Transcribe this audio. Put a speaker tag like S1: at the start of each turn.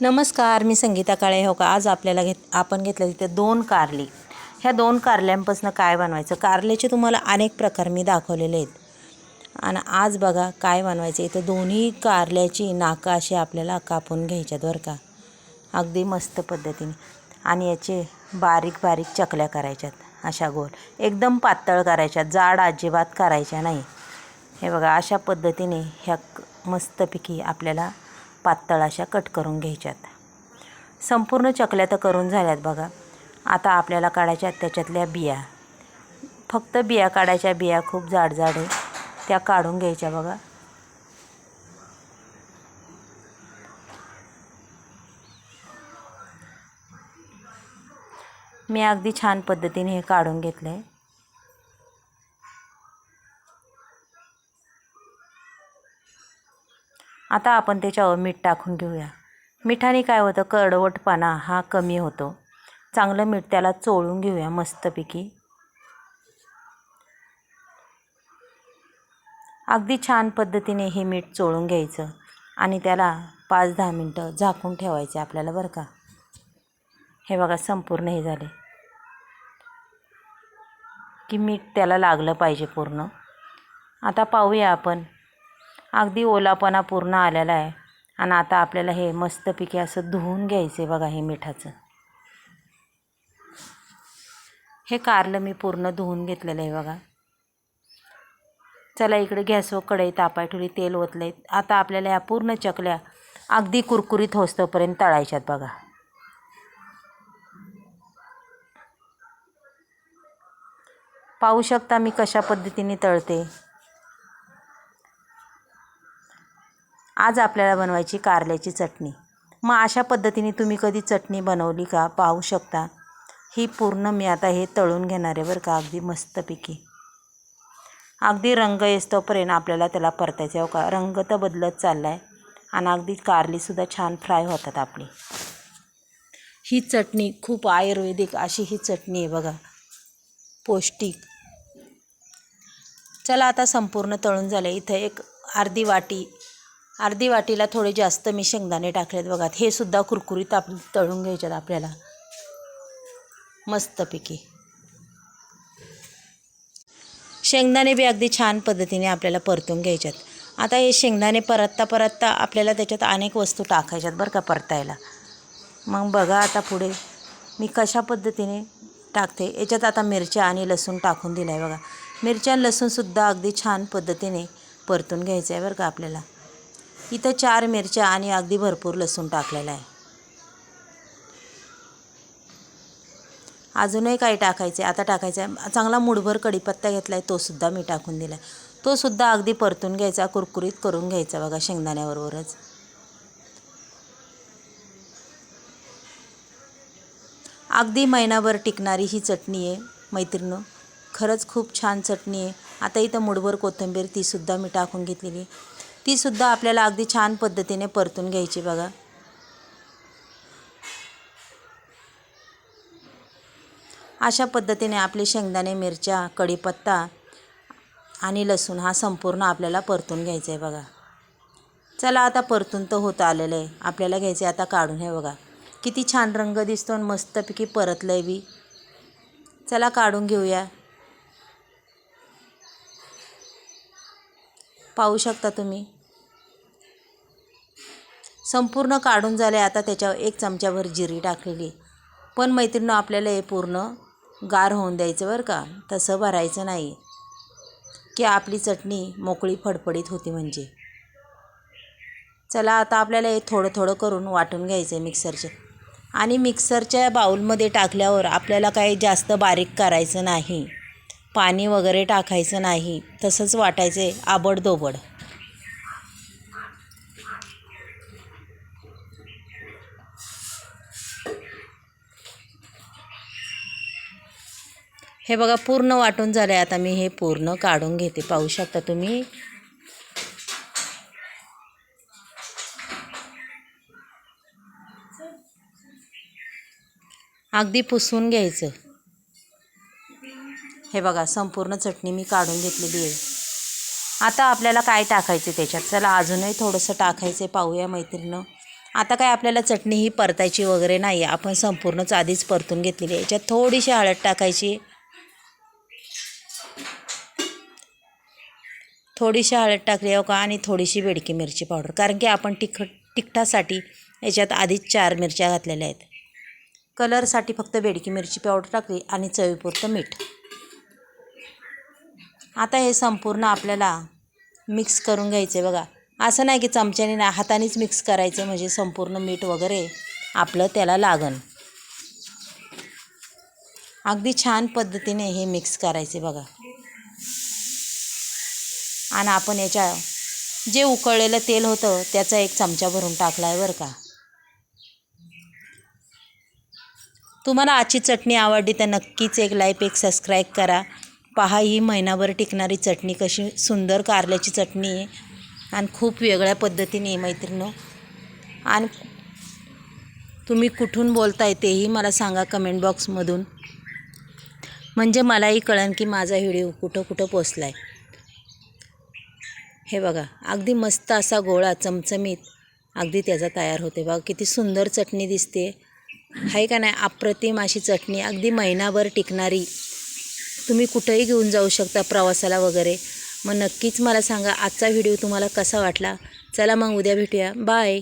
S1: नमस्कार मी संगीता काळे. हो का आज आपल्याला घेत आपण घेतलं तिथे दोन कारली. ह्या दोन कारल्यांपासून काय बनवायचं? कारल्याचे तुम्हाला अनेक प्रकार मी दाखवलेले आहेत. आणि आज बघा काय बनवायचं? इथं दोन्ही कारल्याची नाका अशी आपल्याला कापून घ्यायच्यात बरं का. अगदी मस्त पद्धतीने. आणि याचे बारीक बारीक चकल्या करायच्यात अशा गोल. एकदम पातळ करायच्यात जाड अजिबात करायच्या नाही. हे बघा अशा पद्धतीने ह्या मस्तपैकी आपल्याला पातळ अशा कट करून घ्यायच्यात. संपूर्ण चकल्या तर करून झाल्यात बघा. आता आपल्याला काढायच्या त्याच्यातल्या बिया. फक्त बिया काढायच्या बिया खूप जाड जाड आहे. त्या काढून घ्यायच्या बघा. मी अगदी छान पद्धतीने हे काढून घेतलं आहे आता आपण त्याच्यावर मीठ टाकून घेऊया. मिठाने काय होतं कडवटपणा हा कमी होतो. चांगलं मीठ त्याला चोळून घेऊया मस्तपैकी. अगदी छान पद्धतीने हे मीठ चोळून घ्यायचं आणि त्याला पाच दहा मिनटं झाकून ठेवायचे आपल्याला बरं का. हे बघा संपूर्ण हे झाले. की मीठ त्याला लागलं पाहिजे पूर्ण. आता पाहूया आपण. अगदी ओलापणा पूर्ण आलेला आहे. आणि आता आपल्याला हे मस्तपैकी असं धुवून घ्यायचं आहे बघा हे मिठाचं. हे कारलं मी पूर्ण धुवून घेतलेलं आहे बघा. चला इकडे गॅसवर कढई तापाय ठेवली तेल ओतले आता आपल्याला ह्या पूर्ण चकल्या अगदी कुरकुरीत होस्तोपर्यंत तळायच्यात बघा. पाहू शकता मी कशा पद्धतीने तळते. आज आपल्याला बनवायची कारल्याची चटणी. मग अशा पद्धतीने तुम्ही कधी चटणी बनवली का? पाहू शकता. ही पूर्ण मी आता हे तळून घेणार आहे बरं का अगदी मस्तपैकी. अगदी रंग येतोपर्यंत आपल्याला त्याला परतायचं आहे. हो का? रंग तर बदलत चालला आहे आणि अगदी कारलीसुद्धा छान फ्राय होतात आपली. ही चटणी खूप आयुर्वेदिक अशी ही चटणी आहे बघा. पौष्टिक. चला आता संपूर्ण तळून झालं इथं एक अर्धी वाटी अर्धी वाटीला थोडे जास्त मी शेंगदाणे टाकलेत बघा. हे सुद्धा कुरकुरीत आप तळून घ्यायच्यात आपल्याला. मस्तपैकी. शेंगदाणे बी अगदी छान पद्धतीने आपल्याला परतून घ्यायच्यात आता हे शेंगदाणे परतता परतता आपल्याला त्याच्यात अनेक वस्तू टाकायच्यात बरं का परतायला. मग बघा आता पुढे मी कशा पद्धतीने टाकते. याच्यात आता मिरच्या आणि लसूण टाकून दिलं आहे बघा. मिरच्या आणि लसूणसुद्धा अगदी छान पद्धतीने परतून घ्यायचं आहे बरं का आपल्याला. इथं चार मिरच्या आणि अगदी भरपूर लसूण टाकलेला आहे. अजूनही काही टाकायचं आहे आता टाकायचं आहे. चांगला मुठभर कढीपत्ता घेतला आहे तोसुद्धा मी टाकून दिला आहे तोसुद्धा अगदी परतून घ्यायचा कुरकुरीत करून घ्यायचा बघा शेंगदाण्याबरोबरच. अगदी महिनाभर टिकणारी ही चटणी आहे मैत्रिणं खरंच खूप छान चटणी आहे. आता इथं मुठभर कोथिंबीर तीसुद्धा मी टाकून घेतलेली आहे. तीसुद्धा आपल्याला अगदी छान पद्धतीने परतून घ्यायची बघा. अशा पद्धतीने आपले शेंगदाणे मिरच्या कढीपत्ता आणि लसूण हा संपूर्ण आपल्याला परतून घ्यायचा आहे बघा. चला आता परतून तर होत आलेलं आहे. आपल्याला घ्यायचं आहे आता काढून. हे बघा. किती छान रंग दिसतो आणि मस्तपैकी परतलं आहे बी. चला काढून घेऊया. पाहू शकता तुम्ही? संपूर्ण काढून झाले आता त्याच्यावर एक चमच्याभर जिरी टाकलेली. पण मैत्रिणं आपल्याला हे पूर्ण गार होऊन द्यायचं बरं का? तसं भरायचं नाही. की आपली चटणी मोकळी फडफडीत होती म्हणजे. चला आता आपल्याला हे थोडं थोडं करून वाटून घ्यायचं आहे मिक्सरचे. आणि मिक्सरच्या बाऊलमध्ये टाकल्यावर आपल्याला काही जास्त बारीक करायचं नाही. पाणी वगैरे टाकायचं नाही. तसंच वाटायचं आहे आबडदोबड हे बघा पूर्ण वाटून झालं आहे आता मी हे पूर्ण काढून घेते. पाहू शकता तुम्ही? अगदी पुसून घ्यायचं. हे बघा संपूर्ण चटणी मी काढून घेतलेली आहे. आता आपल्याला काय टाकायचं त्याच्यात? चला अजूनही थोडंसं टाकायचं आहे पाहूया मैत्रिणं. आता काय आपल्याला चटणी ही परतायची वगैरे नाही आहे आपण संपूर्णच आधीच परतून घेतलेली आहे. याच्यात थोडीशी हळद टाकायची. थोडीशी हळद टाकली हो का आणि थोडीशी बेडकी मिरची पावडर. कारण की आपण तिखट तिखटासाठी याच्यात आधीच चार मिरच्या घातलेल्या आहेत. कलरसाठी फक्त बेडकी मिरची पावडर टाकली आणि चवीपुरतं मीठ. आता हे संपूर्ण आपल्याला मिक्स करून घ्यायचे बघा. असं नाही की चमच्याने ना हातानेच मिक्स करायचं म्हणजे संपूर्ण मीठ वगैरे आपलं त्याला लागन. अगदी छान पद्धतीने हे मिक्स करायचे बघा. आणि आपण याच्या जे उकळलेलं तेल होतं त्याचा एक चमचा भरून टाकला आहे बरं का. तुम्हाला आजची चटणी आवडली तर नक्कीच एक लाईक एक सबस्क्राईब करा. पहा ही महिनाभर टिकणारी चटणी कशी सुंदर कारल्याची चटणी आहे आणि खूप वेगळ्या पद्धतीने आहे आणि तुम्ही कुठून बोलताय तेही मला सांगा कमेंट बॉक्समधून म्हणजे मलाही कळन की माझा व्हिडिओ कुठं कुठं पोचला आहे हे बघा अगदी मस्त असा गोळा चमचमीत अगदी त्याचा तयार होते. बघा किती सुंदर चटणी दिसते. आहे का नाही? अप्रतिम अशी चटणी अगदी महिनाभर टिकणारी. तुम्ही कुठंही घेऊन जाऊ शकता प्रवासाला वगैरे. मग नक्कीच मला सांगा आजचा व्हिडिओ तुम्हाला कसा वाटला? चला मग उद्या भेटूया. बाय